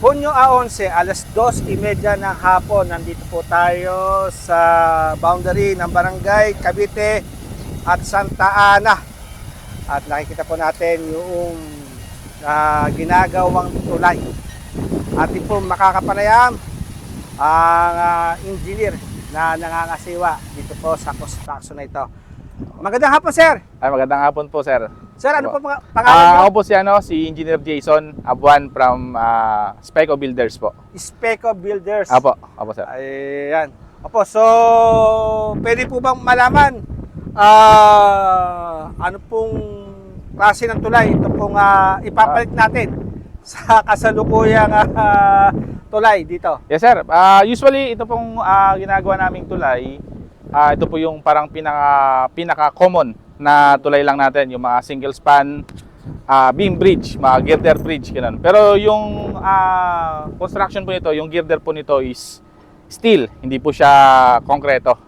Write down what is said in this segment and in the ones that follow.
Hunyo a 11, alas 2.30 ng hapon, nandito po tayo sa boundary ng Barangay Cavite at Santa Ana. At nakikita po natin yung ah, ginagawang tulay. Ating po makakapanayam ang ah, engineer na nangangasiwa dito po sa construction na ito. Magandang hapon, sir. Ay, magandang hapon po, sir. Sir, ano po Opo. mga pangalan Ah, niyo? ako po si, ano, si Engineer Jason Abuan from ah, Speco Builders po. Speco Builders. Apo, apo sir. Ayan. Opo, so pwede po bang malaman ah ano pong klase ng tulay ito pong ah, ipapalit natin sa kasalukuyang ah, tulay dito. Yes, sir. Ah, usually, ito pong ah, ginagawa naming tulay, ah, ito po yung parang pinaka, pinaka-common na tulay lang natin, yung mga single span, ah, beam bridge, mga girder bridge, ganun. Pero yung ah, construction po nito, yung girder po nito is steel, hindi po siya konkreto.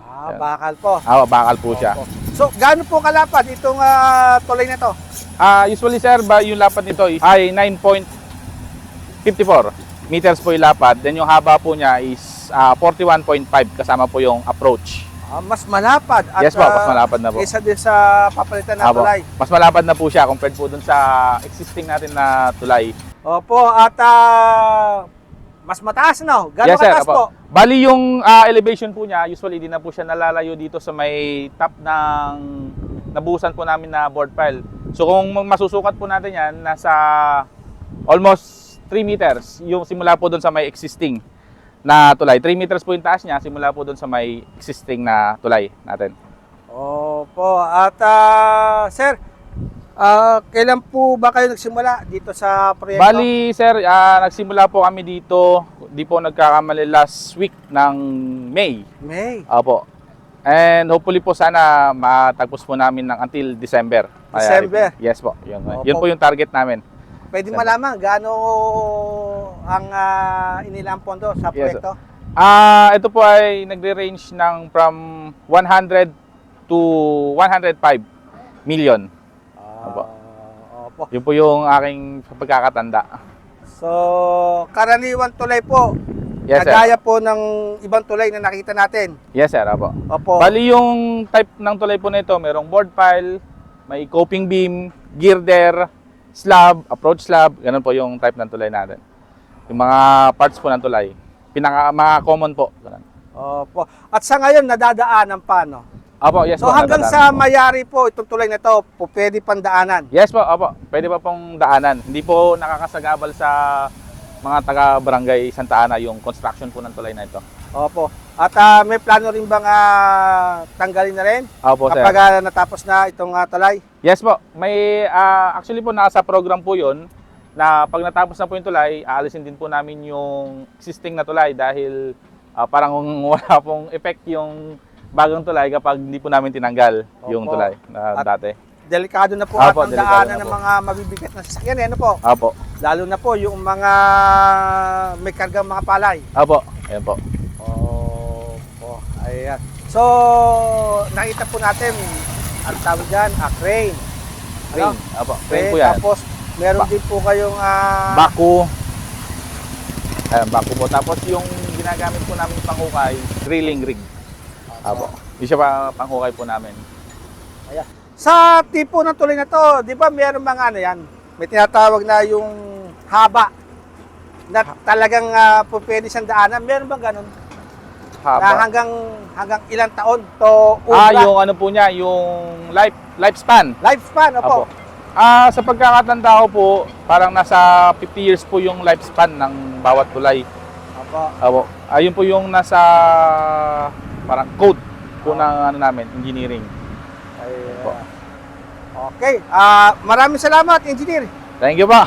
Ah, bakal po. Ah, bakal po siya. Opo. So, gaano po kalapad itong ah, tulay na to? Ah, usually sir, ba yung lapad nito is ay 9.54 meters po yung lapad. Then yung haba po niya is ah, 41.5 kasama po yung approach. Ah, mas malapad at yes po, mas ah, malapad na po. kaysa din sa papalitan Apo. tulay. Mas malapad na po siya compared po dun sa existing natin na tulay. Opo, at ah, mas mataas no? Gaano yes sir, kataas po? apo. Bali yung ah, elevation po niya, usually di na po siya nalalayo dito sa may top ng nabuhusan po namin na board pile. So kung masusukat po natin yan, nasa almost 3 meters yung simula po doon sa may existing na tulay. 3 meters po yung taas niya, simula po doon sa may existing na tulay natin. Opo. At ah, sir, ah, kailan po ba kayo nagsimula dito sa proyekto? Bali, sir, ah, nagsimula po kami dito, di po nagkakamali last week ng May. May. Opo. And hopefully po sana matagpos po namin ng until December. December? Yes po. Yun, Opo. yun po yung target namin. Pwede December. malaman gaano ang uh, inilang pondo sa Yes, proyekto? Ah, ito po ay nagre-range ng from 100 to 105 million. Opo. Ah, opo. Yun po yung aking pagkakatanda. So, karaniwan tulay po. Yes, sir. Kagaya po ng ibang tulay na nakita natin. Yes, sir. Opo. Opo. Bali yung type ng tulay po nito, merong board pile, may coping beam, girder, slab, approach slab, ganun po yung type ng tulay natin. Yung mga parts po ng tulay. Pinaka mga common po. Ganun. Opo. At sa ngayon, nadadaanan pa, no? Opo, yes So, po. hanggang sa po. mayari po, itong tulay na to, po pwede pandaanan. Yes po, opo. Pwede pa pong daanan. Hindi po nakakasagabal sa mga taga-barangay Santa Ana yung construction po ng tulay na ito. Opo. At ah, may plano rin bang ah, tanggalin na rin Opo, sir. kapag ah, natapos na itong ah, tulay? Yes po. May ah, actually po nasa program po 'yon na pag natapos na po yung tulay, aalisin din po namin yung existing na tulay dahil ah, parang wala pong effect yung bagong tulay kapag hindi po namin tinanggal yung Opo. tulay na At- dati. Delikado na po Opo, at ang daanan na ng mga mabibigat na sasakyan. eh, Ano po? Opo. Lalo na po yung mga may kargang mga palay. Opo. Ayan po. Ayan. So, nakita po natin, ang tawag dyan, a crane. Crane. Ano? Opo. Crane po yan. Tapos, meron Ba- din po kayong ah, Baku. Ayan, baku po. Tapos yung ginagamit po namin panghukay, drilling rig. Opo. Hindi siya pa panghukay po namin. Sa tipo ng tulay na to, di ba meron mga ano yan? May tinatawag na yung haba na talagang uh, po pwede siyang daanan. Meron bang ganun? Na Haba. hanggang hanggang ilang taon to Ah, ubra? yung ano po niya, yung life lifespan. lifespan, opo. Apo. Ah, sa pagkakatanda ko po, parang nasa 50 years po yung lifespan ng bawat tulay. Opo. Apo. Ayun po yung nasa parang code po ng ano namin, engineering. Ay, Opo. Okay. Ah, maraming salamat, engineer. Thank you po.